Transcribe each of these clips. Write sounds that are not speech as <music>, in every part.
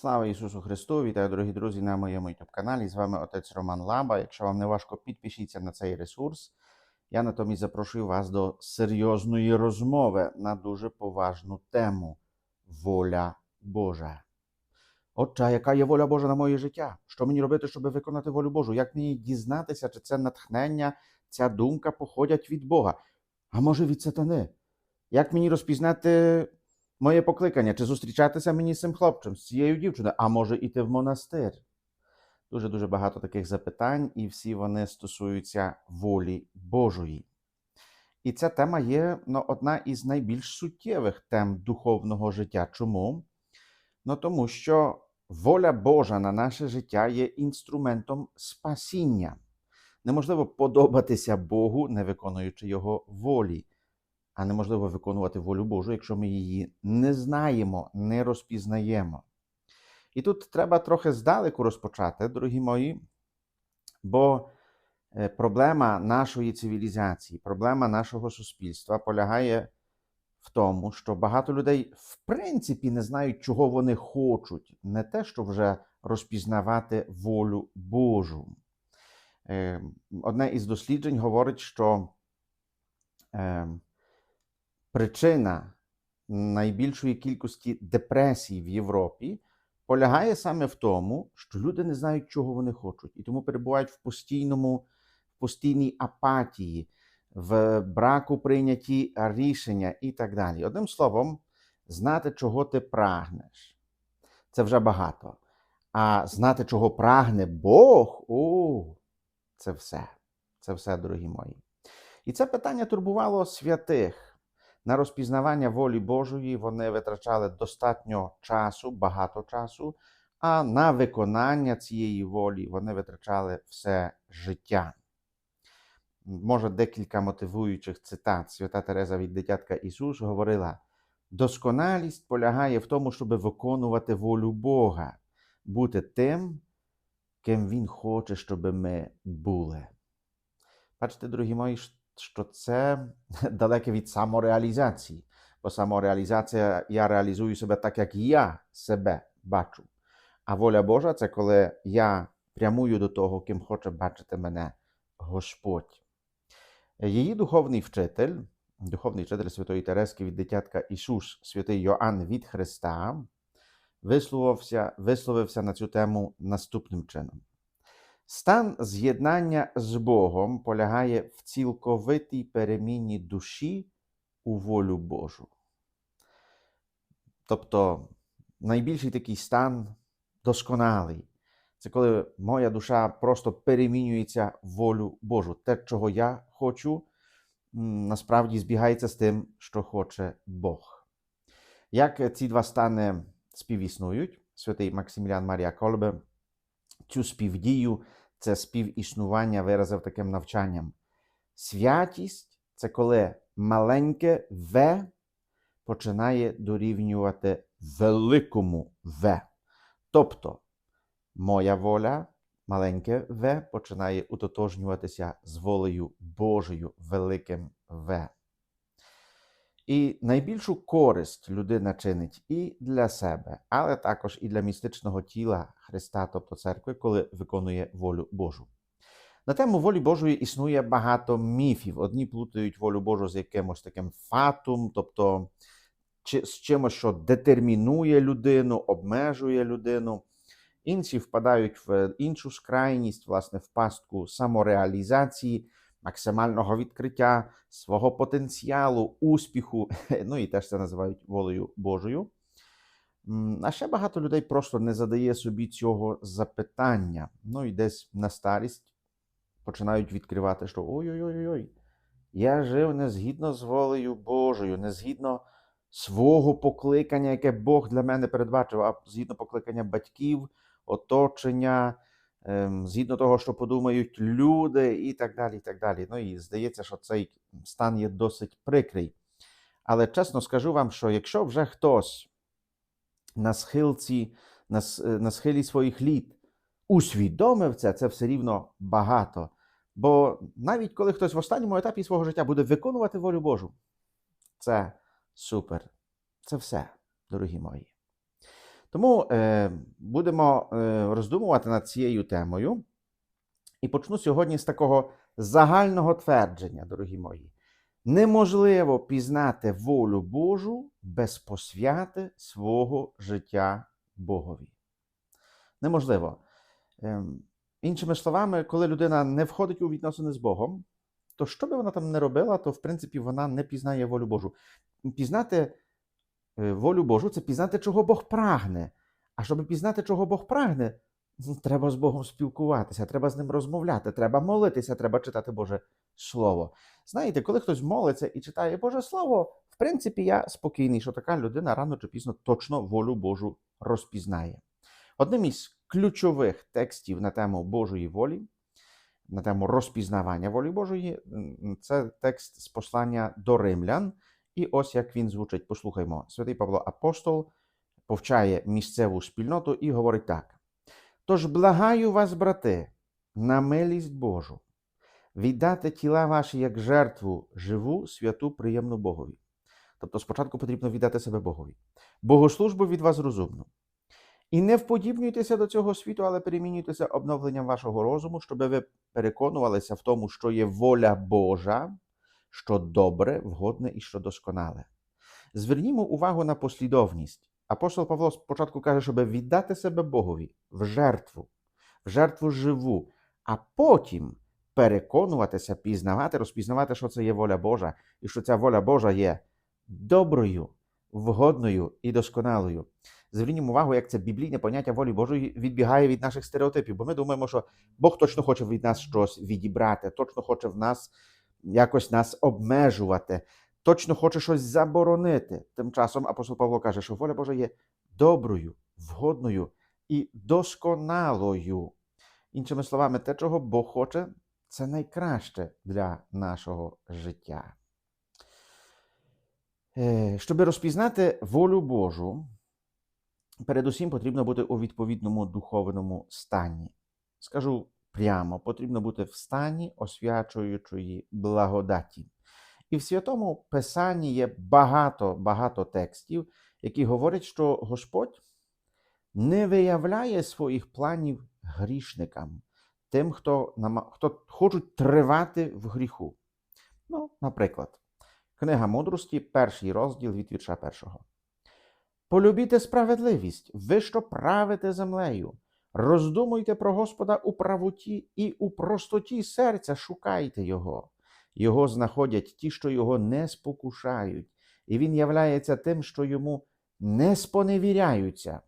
Слава Ісусу Христу! Вітаю, дорогі друзі, на моєму youtube каналі. З вами отець Роман Лаба. Якщо вам не важко, підпишіться на цей ресурс. Я натомість запрошую вас до серйозної розмови на дуже поважну тему воля Божа. Отче, яка є воля Божа на моє життя? Що мені робити, щоб виконати волю Божу? Як мені дізнатися, чи це натхнення, ця думка походять від Бога? А може від сатани? Як мені розпізнати моє покликання, чи зустрічатися мені з цим хлопцем, з цією дівчиною, а може іти в монастир? Дуже дуже багато таких запитань, і всі вони стосуються волі Божої. І ця тема є ну, одна із найбільш суттєвих тем духовного життя. Чому? Ну тому що воля Божа на наше життя є інструментом спасіння. Неможливо подобатися Богу, не виконуючи Його волі а неможливо виконувати волю Божу, якщо ми її не знаємо, не розпізнаємо. І тут треба трохи здалеку розпочати, дорогі мої, бо е, проблема нашої цивілізації, проблема нашого суспільства полягає в тому, що багато людей в принципі не знають, чого вони хочуть, не те, що вже розпізнавати волю Божу. Е, Одне із досліджень говорить, що е, причина найбільшої кількості депресій в Європі полягає саме в тому, що люди не знають, чого вони хочуть, і тому перебувають в постійному, в постійній апатії, в браку прийнятті рішення і так далі. Одним словом, знати, чого ти прагнеш. Це вже багато. А знати, чого прагне Бог, о, це все. Це все, дорогі мої. І це питання турбувало святих. На розпізнавання волі Божої вони витрачали достатньо часу, багато часу, а на виконання цієї волі вони витрачали все життя. Може, декілька мотивуючих цитат. Свята Тереза від дитятка Ісус говорила: досконалість полягає в тому, щоб виконувати волю Бога, бути тим, ким Він хоче, щоб ми були. Бачите, дорогі мої, що це <laughs> далеке від самореалізації. Бо самореалізація я реалізую себе так, як я себе бачу. А воля Божа це коли я прямую до того, ким хоче бачити мене Господь. Її духовний вчитель, духовний вчитель Святої Терески від дитятка Ісус, святий Йоанн від Христа, висловився, висловився на цю тему наступним чином. Стан з'єднання з Богом полягає в цілковитій переміні душі у волю Божу. Тобто найбільший такий стан досконалий. Це коли моя душа просто перемінюється в волю Божу. Те, чого я хочу, насправді збігається з тим, що хоче Бог. Як ці два стани співіснують, святий Максимілян Марія Колбе цю співдію, це співіснування виразив таким навчанням. Святість це коли маленьке В починає дорівнювати великому В. Тобто, моя воля, маленьке В, починає утотожнюватися з волею Божою великим В. І найбільшу користь людина чинить і для себе, але також і для містичного тіла Христа, тобто церкви, коли виконує волю Божу. На тему волі Божої існує багато міфів. Одні плутають волю Божу з якимось таким фатум, тобто з чимось, що детермінує людину, обмежує людину. Інші впадають в іншу скрайність, власне, в пастку самореалізації максимального відкриття свого потенціалу, успіху, <laughs> ну і теж це називають волею Божою. А ще багато людей просто не задає собі цього запитання. Ну і десь на старість починають відкривати, що ой-ой-ой, я жив не згідно з волею Божою, не згідно свого покликання, яке Бог для мене передбачив, а згідно покликання батьків, оточення. Ем, згідно того, що подумають люди, і так далі. і так далі. Ну і здається, що цей стан є досить прикрий. Але чесно скажу вам, що якщо вже хтось на схилці, на, е, на схилі своїх літ усвідомив це, це все рівно багато. Бо навіть коли хтось в останньому етапі свого життя буде виконувати волю Божу, це супер. Це все, дорогі мої. Тому е, будемо е, роздумувати над цією темою. І почну сьогодні з такого загального твердження, дорогі мої. Неможливо пізнати волю Божу без посвяти свого життя Богові. Неможливо. Ем, іншими словами, коли людина не входить у відносини з Богом, то що би вона там не робила, то в принципі вона не пізнає волю Божу. Пізнати волю Божу це пізнати, чого Бог прагне. А щоб пізнати, чого Бог прагне, ну, треба з Богом спілкуватися, треба з ним розмовляти, треба молитися, треба читати Боже Слово. Знаєте, коли хтось молиться і читає Боже Слово, в принципі, я спокійний, що така людина рано чи пізно точно волю Божу розпізнає. Одним із ключових текстів на тему Божої волі, на тему розпізнавання волі Божої, це текст з послання до римлян. І ось як він звучить. Послухаймо. Святий Павло Апостол повчає місцеву спільноту і говорить так: Тож благаю вас, брати, на милість Божу, віддати тіла ваші як жертву живу, святу, приємну Богові. Тобто спочатку потрібно віддати себе Богові, богослужбу від вас розумну. І не вподібнюйтеся до цього світу, але перемінюйтеся обновленням вашого розуму, щоб ви переконувалися в тому, що є воля Божа, що добре, вгодне і що досконале. Звернімо увагу на послідовність. Апостол Павло спочатку каже, щоб віддати себе Богові в жертву, в жертву живу, а потім переконуватися, пізнавати, розпізнавати, що це є воля Божа, і що ця воля Божа є доброю, вгодною і досконалою. Звернімо увагу, як це біблійне поняття волі Божої відбігає від наших стереотипів, бо ми думаємо, що Бог точно хоче від нас щось відібрати, точно хоче в нас якось нас обмежувати, точно хоче щось заборонити. Тим часом апостол Павло каже, що воля Божа є доброю, вгодною і досконалою. Іншими словами, те, чого Бог хоче, це найкраще для нашого життя. Е, Щоб розпізнати волю Божу, передусім потрібно бути у відповідному духовному стані. Скажу прямо, потрібно бути в стані освячуючої благодаті. І в святому Писанні є багато багато текстів, які говорять, що Господь не виявляє своїх планів грішникам, тим, хто, хто хочуть тривати в гріху. Ну, наприклад, книга мудрості, перший розділ від вірша першого. Полюбіте справедливість, ви що правите землею. Роздумуйте про Господа у правоті і у простоті серця шукайте Його. Його знаходять ті, що його не спокушають, і він являється тим, що йому не споневіряються.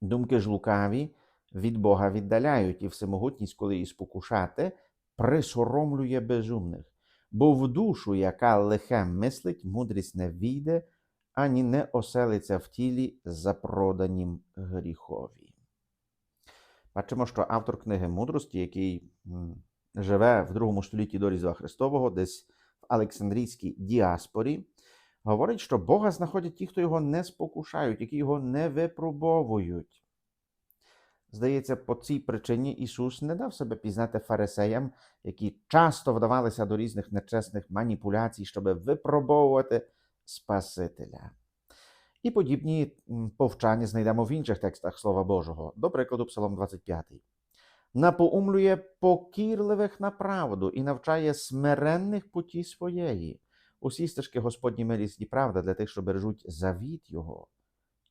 Думки ж лукаві від Бога віддаляють, і всемогутність, коли її спокушати, присоромлює безумних. Бо в душу, яка лихе мислить, мудрість не війде, ані не оселиться в тілі запроданім гріхові. Бачимо, що автор книги мудрості, який живе в другому столітті до Різдва Христового, десь в Олександрійській діаспорі, говорить, що Бога знаходять ті, хто його не спокушають, які його не випробовують. Здається, по цій причині Ісус не дав себе пізнати фарисеям, які часто вдавалися до різних нечесних маніпуляцій, щоб випробовувати Спасителя. І подібні повчання знайдемо в інших текстах Слова Божого, до прикладу, Псалом 25. Напоумлює покірливих на правду і навчає смиренних путі своєї. Усі стежки Господні милість і правда для тих, що бережуть завіт Його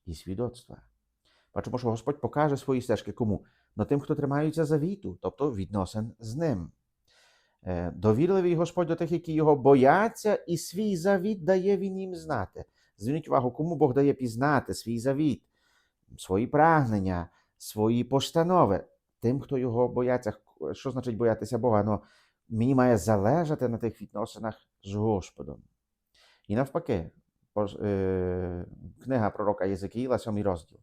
і свідоцтва. Бачимо, що Господь покаже свої стежки кому? На тим, хто тримаються завіту, тобто відносин з ним. Е, Довірливий Господь до тих, які його бояться, і свій завіт дає він їм знати. Зверніть увагу, кому Бог дає пізнати свій завіт, свої прагнення, свої постанови. Тим, хто його бояться. Що значить боятися Бога? Ну, мені має залежати на тих відносинах з Господом. І навпаки, е, книга пророка Єзекіїла, сьомий розділ.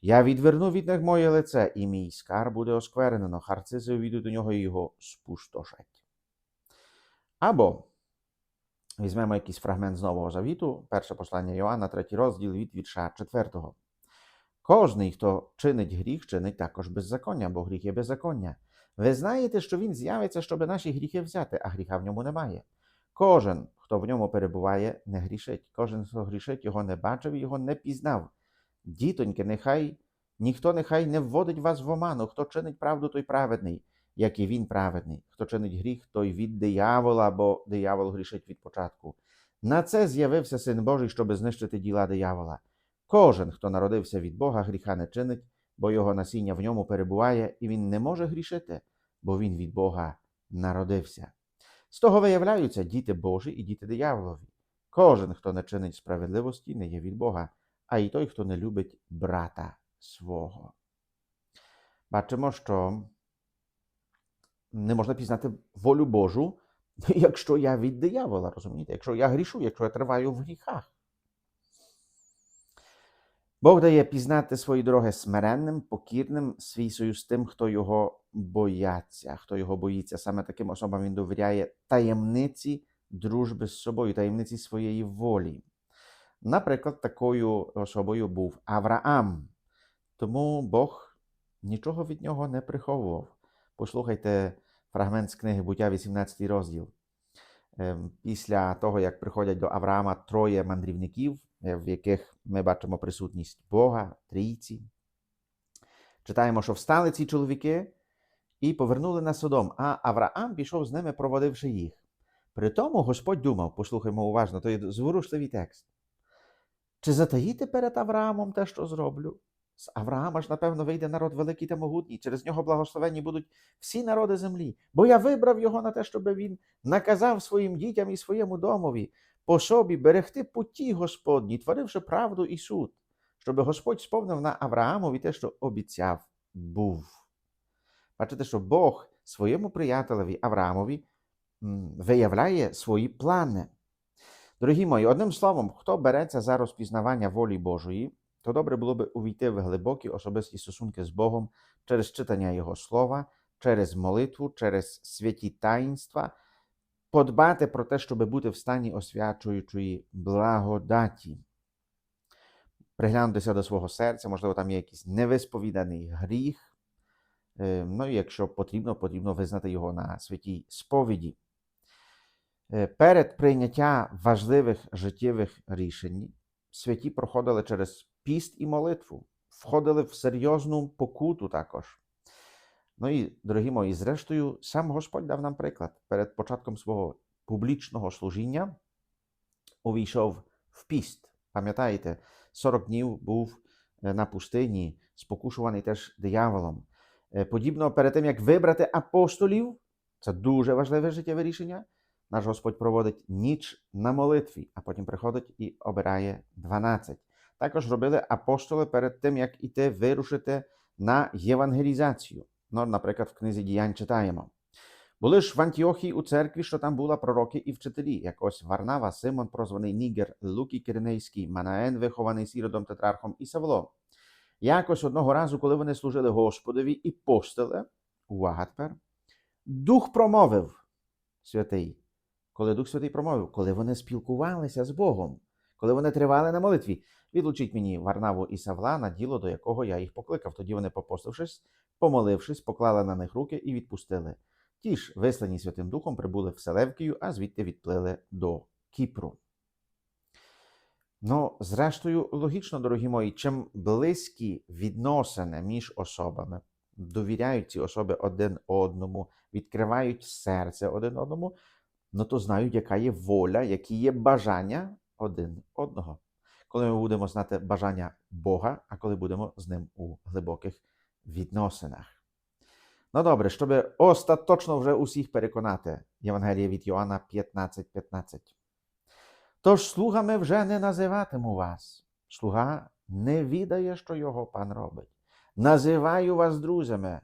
Я відверну від них моє лице, і мій скарб буде осквернено, харцизи увійдуть до нього і його спустошать. Або візьмемо якийсь фрагмент з Нового Завіту, перше послання Йоанна, третій розділ від вірша четвертого. Кожний, хто чинить гріх, чинить також беззаконня, бо гріх є беззаконня. Ви знаєте, що він з'явиться, щоб наші гріхи взяти, а гріха в ньому немає. Кожен, хто в ньому перебуває, не грішить. Кожен, хто грішить, його не бачив його не пізнав. Дітоньки, нехай ніхто нехай не вводить вас в оману. Хто чинить правду, той праведний, як і він праведний. Хто чинить гріх, той від диявола, бо диявол грішить від початку. На це з'явився Син Божий, щоби знищити діла диявола. Кожен, хто народився від Бога, гріха не чинить, бо його насіння в ньому перебуває, і він не може грішити, бо він від Бога народився. З того виявляються діти Божі і діти дияволові. Кожен, хто не чинить справедливості, не є від Бога, а й той, хто не любить брата свого. Бачимо, що не можна пізнати волю Божу, <laughs> якщо я від диявола, розумієте? Якщо я грішу, якщо я триваю в гріхах. Бог дає пізнати свої дороги смиренним, покірним, свій союз тим, хто його бояться, хто його боїться. Саме таким особам він довіряє таємниці дружби з собою, таємниці своєї волі. Наприклад, такою особою був Авраам. Тому Бог нічого від нього не приховував. Послухайте фрагмент з книги Буття, 18 розділ. Ем, Після того, як приходять до Авраама троє мандрівників, е, в яких ми бачимо присутність Бога, трійці, читаємо, що встали ці чоловіки і повернули на Содом, а Авраам пішов з ними, проводивши їх. При тому Господь думав, послухаймо уважно, то є зворушливий текст. Чи затаїти перед Авраамом те, що зроблю? З Авраама ж, напевно, вийде народ великий та могутній, через нього благословені будуть всі народи землі, бо я вибрав його на те, щоб він наказав своїм дітям і своєму домові по собі берегти путі Господні, творивши правду і суд, щоб Господь сповнив на Авраамові те, що обіцяв був. Бачите, що Бог своєму приятелеві Авраамові виявляє свої плани. Дорогі мої, одним словом, хто береться за розпізнавання волі Божої, то добре було би увійти в глибокі особисті стосунки з Богом через читання Його слова, через молитву, через святі таїнства, подбати про те, щоб бути в стані освячуючої благодаті, приглянутися до свого серця, можливо, там є якийсь невисповіданий гріх. Ну і якщо потрібно, потрібно визнати його на святій сповіді. Перед прийняття важливих життєвих рішень святі проходили через піст і молитву, входили в серйозну покуту також. Ну і, дорогі мої, зрештою, сам Господь дав нам приклад. Перед початком свого публічного служіння увійшов в піст. Пам'ятаєте, 40 днів був е, на пустині, спокушуваний теж дияволом. Е, Подібно перед тим, як вибрати апостолів, це дуже важливе життєве рішення. Наш Господь проводить ніч на молитві, а потім приходить і обирає 12. Також робили апостоли перед тим, як іти вирушити на євангелізацію. Ну, наприклад, в книзі діянь читаємо. Були ж в Антіохії у церкві, що там була пророки і вчителі, як ось Варнава, Симон, прозваний Нігер, Лукі Киринейський, Манаен, вихований Сіродом Тетрархом і Савло. Якось одного разу, коли вони служили Господові і постили, увага тепер, Дух промовив святий. Коли Дух Святий промовив, коли вони спілкувалися з Богом, коли вони тривали на молитві, відлучіть мені Варнаву і Савла на діло, до якого я їх покликав. Тоді вони, попостившись, помолившись, поклали на них руки і відпустили. Ті ж, вислані Святим Духом, прибули в Селевкію, а звідти відплили до Кіпру. Ну, зрештою, логічно, дорогі мої, чим близькі відносини між особами, довіряють ці особи один одному, відкривають серце один одному, ну то знають, яка є воля, які є бажання один одного. Коли ми будемо знати бажання Бога, а коли будемо з ним у глибоких відносинах. Ну добре, щоб остаточно вже усіх переконати, Євангелія від Йоанна 15:15. 15. Тож слугами вже не називатиму вас. Слуга не відає, що його пан робить. Називаю вас друзями,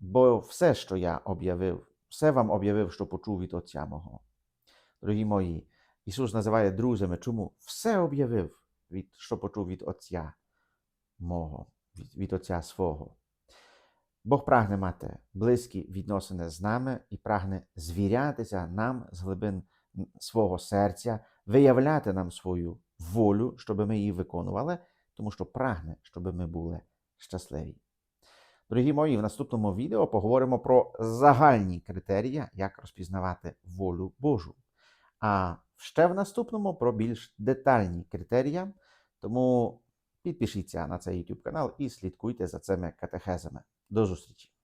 бо все, що я об'явив, все вам об'явив, що почув від Отця мого. Дорогі мої, Ісус називає друзями. Чому? Все об'явив, від, що почув від Отця мого, від, від Отця свого. Бог прагне мати близькі відносини з нами і прагне звірятися нам з глибин свого серця, виявляти нам свою волю, щоб ми її виконували, тому що прагне, щоб ми були щасливі. Дорогі мої, в наступному відео поговоримо про загальні критерії, як розпізнавати волю Божу. А ще в наступному про більш детальні критерії. Тому Підпишіться на цей YouTube канал і слідкуйте за цими катехезами. До зустрічі!